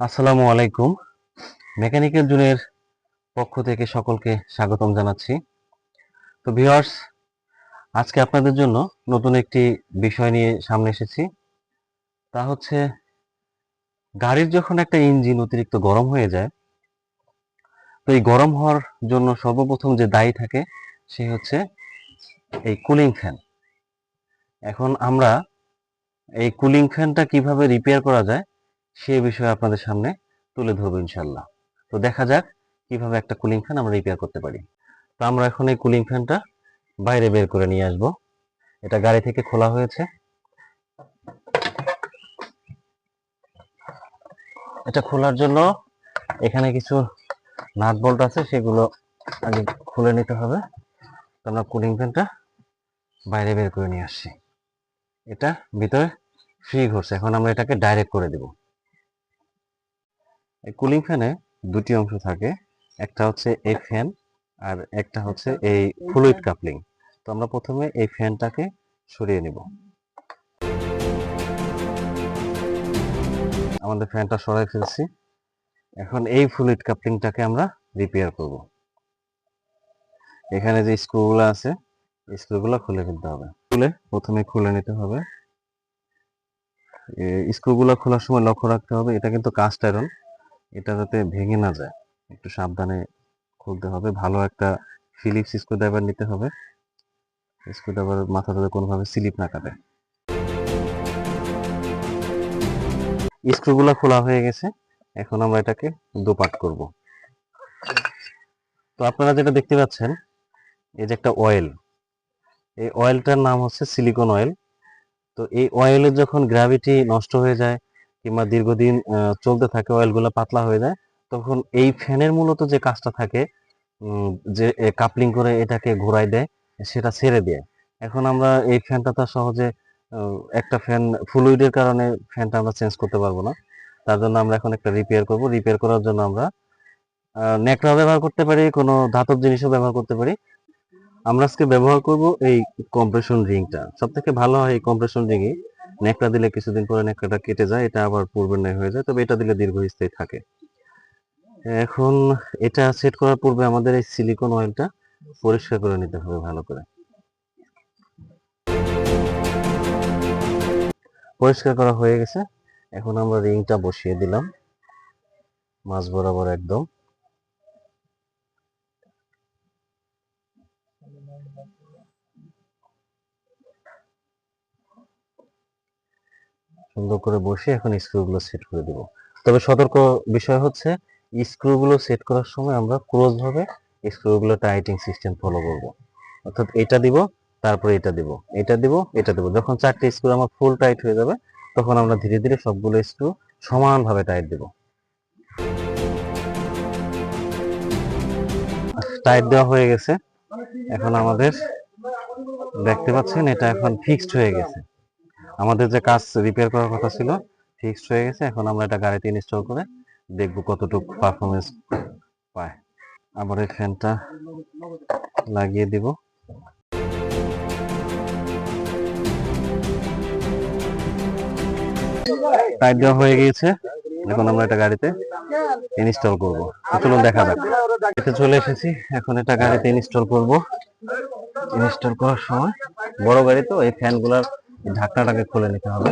আসসালামু আলাইকুম। মেকানিক্যাল জুনের পক্ষ থেকে সকলকে স্বাগতম জানাচ্ছি। তো ভিউয়ার্স, আজকে আপনাদের জন্য নতুন একটি বিষয় নিয়ে সামনে এসেছি। তা হচ্ছে, গাড়ির যখন একটা ইঞ্জিন অতিরিক্ত গরম হয়ে যায়, তো এই গরম হওয়ার জন্য সর্বপ্রথম যে দায়ী থাকে, সে হচ্ছে এই কুলিং ফ্যান। এখন আমরা এই কুলিং ফ্যানটা কীভাবে রিপেয়ার করা যায় সে বিষয়ে আপনাদের সামনে তুলে ধরবো ইনশাল্লাহ তো দেখা যাক কীভাবে একটা কুলিং ফ্যান আমরা রিপেয়ার করতে পারি। তো আমরা এখন এই কুলিং ফ্যানটা বাইরে বের করে নিয়ে আসব। এটা গাড়ি থেকে খোলা হয়েছে। এটা খোলার জন্য এখানে কিছু নাট বল্ট আছে, সেগুলো আগে খুলে নিতে হবে। তো আমরা কুলিং ফ্যানটা বাইরে বের করে নিয়ে আসছি। এটা ভিতরে ফ্রি ঘুরছে। এখন আমরা এটাকে ডাইরেক্ট করে দেব। এই কুলিং ফ্যানে দুটি অংশ থাকে, একটা হচ্ছে এই ফ্যান আর একটা হচ্ছে এই ফ্লুইড কাপলিং তো আমরা প্রথমে এই ফ্যানটাকে সরিয়ে নিব। আমাদের ফ্যানটা সরাই ফেলছি। এখন এই ফ্লুইড কাপলিংটাকে আমরা রিপেয়ার করব। এখানে যে স্ক্রুগুলো আছে স্ক্রুগুলো খুলে ফেলতে হবে। খুলে প্রথমে খুলে নিতে হবে। স্ক্রুগুলো খোলার সময় লক্ষ্য রাখতে হবে। এটা কিন্তু কাস্ট আয়রন এটা যাতে ভেঙে না যায়। একটু সাবধানে খুলতে হবে। ভালো একটা ফিলিপস স্ক্রুড্রাইভার নিতে হবে। স্ক্রুড্রাইভার মাথাটাতে কোনোভাবে স্লিপ না কাটে। স্ক্রুগুলো খোলা হয়ে গেছে। এখন আমরা এটাকে দুপাট করব। তো আপনারা যেটা দেখতে পাচ্ছেন, এই যে একটা অয়েল এই অয়েলটার নাম হচ্ছে সিলিকন অয়েল তো এই অয়েলের যখন গ্র্যাভিটি নষ্ট হয়ে যায় কিংবা দীর্ঘদিন চলতে থাকে অয়েলগুলো পাতলা হয়ে যায়, তখন এই ফ্যানের মূলত যে কাজটা থাকে যে কাপলিং করে এটাকে ঘোরায় দেয়, সেটা ছেড়ে দেয়। এখন আমরা এই ফ্যানটা তো সহজে একটা ফ্যান ফ্লুইডের কারণে ফ্যানটা আমরা চেঞ্জ করতে পারব না। তার জন্য আমরা এখন একটা রিপেয়ার করব। রিপেয়ার করার জন্য আমরা নেকড়া ব্যবহার করতে পারি, কোনো ধাতব জিনিসও ব্যবহার করতে পারি। আমরা আজকে ব্যবহার করব এই কম্প্রেশন রিংটা সব থেকে ভালো হয় এই কম্প্রেশন রিংই নেকড়া দিলে কিছুদিন পরে নেকড়াটা কেটে যায়, এটা আবার পূর্বের ন্যায় হয়ে যায়, তবে এটা দিলে দীর্ঘস্থায়ী থাকে। এখন এটা সেট করার পূর্বে আমাদের এই সিলিকন অয়েলটা পরিষ্কার করে নিতে হবে ভালো করে। পরিষ্কার করা হয়ে গেছে। এখন আমরা রিংটা বসিয়ে দিলাম। মাছ বরাবর একদম। সুন্দর করে বসে এখন স্ক্রুগুলো সেট করে দিব। তবে সতর্ক বিষয় হচ্ছে স্ক্রুগুলো সেট করার সময় আমরা ক্লোজ ভাবে স্ক্রুগুলো টাইটিং সিস্টেম ফলো করব। অর্থাৎ এটা দিব, তারপরে এটা দিব এটা দিব এটা দিব। যখন চারটে স্ক্রু আমার ফুল টাইট হয়ে যাবে, তখন আমরা ধীরে ধীরে সবগুলো স্ক্রু সমানভাবে টাইট দিব। টাইট দেওয়া হয়ে গেছে। এখন আমাদের দেখতে পাচ্ছেন, এটা এখন ফিক্সড হয়ে গেছে। আমাদের যে কাজ রিপেয়ার করার কথা ছিল ফিক্সড হয়ে গেছে, এখন আমরা এটা গাড়িতে ইনস্টল করে দেখব কতটুকু পারফরমেন্স পায়। আবার এই ফ্যানটা লাগিয়ে দিব। টাইট দেওয়া হয়ে গিয়েছে, এখন আমরা এটা গাড়িতে ইনস্টল করব। চলুন দেখা যাক। এটা চলে এসেছি, এখন এটা গাড়িতে ইনস্টল করব। ইনস্টল করার সময়, বড় গাড়ি তো, এই ফ্যানগুলোর ঢাকনাটাকে খুলে নিতে হবে।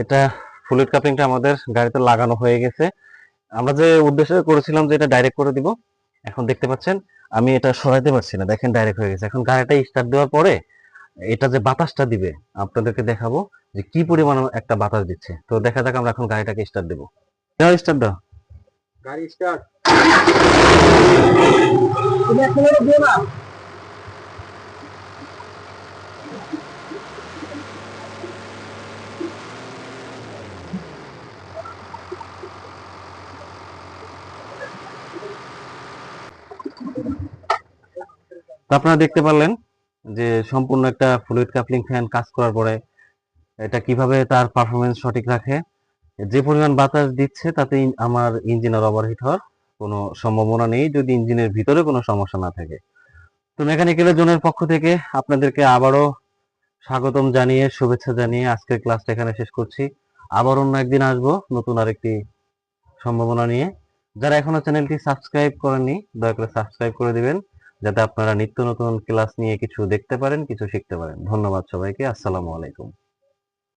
এটা ফ্লুইড কাপলিংটা আমাদের গাড়িতে লাগানো হয়ে গেছে। আমরা যে উদ্দেশ্য করেছিলাম যে এটা ডাইরেক্ট করে দিব, এখন দেখতে পাচ্ছেন, আমি এটা সরাইতে পারছি না। দেখেন ডাইরেক্ট হয়ে গেছে। এখন গাড়িটা স্টার্ট দেওয়ার পরে এটা যে বাতাসটা দিবে, আপনাদেরকে দেখাবো। যে কি পরিমাণ একটা বাতাস দিচ্ছে। তো দেখা যাক আমরা এখন গাড়িটাকে স্টার্ট দেবো। দাও স্টার্ট দাও? গাড়ি স্টার্ট তো আপনারা দেখতে পারলেন যে সম্পূর্ণ একটা ফ্লুইড কাপলিং ফ্যান কাজ করার পরে এটা কীভাবে তার পারফরমেন্স সঠিক রাখে? যে পরিমাণ বাতাস দিচ্ছে তাতে আমার ইঞ্জিনের ওভারহিট হওয়ার কোনো সম্ভাবনা নেই, যদি ইঞ্জিনের ভিতরে কোনো সমস্যা না থাকে। তো মেকানিক্যাল জোনের পক্ষ থেকে আপনাদেরকে আবারও স্বাগতম জানিয়ে, শুভেচ্ছা জানিয়ে আজকের ক্লাসটা এখানে শেষ করছি। আবার অন্য একদিন আসব নতুন আরেকটি সম্ভাবনা নিয়ে। যারা এখনও চ্যানেলটি সাবস্ক্রাইব করেননি, দয়া করে সাবস্ক্রাইব করে দিবেন, যাতে আপনারা নিত্য নতুন ক্লাস নিয়ে কিছু দেখতে পারেন, কিছু শিখতে পারেন। ধন্যবাদ সবাইকে, আসসালামু আলাইকুম।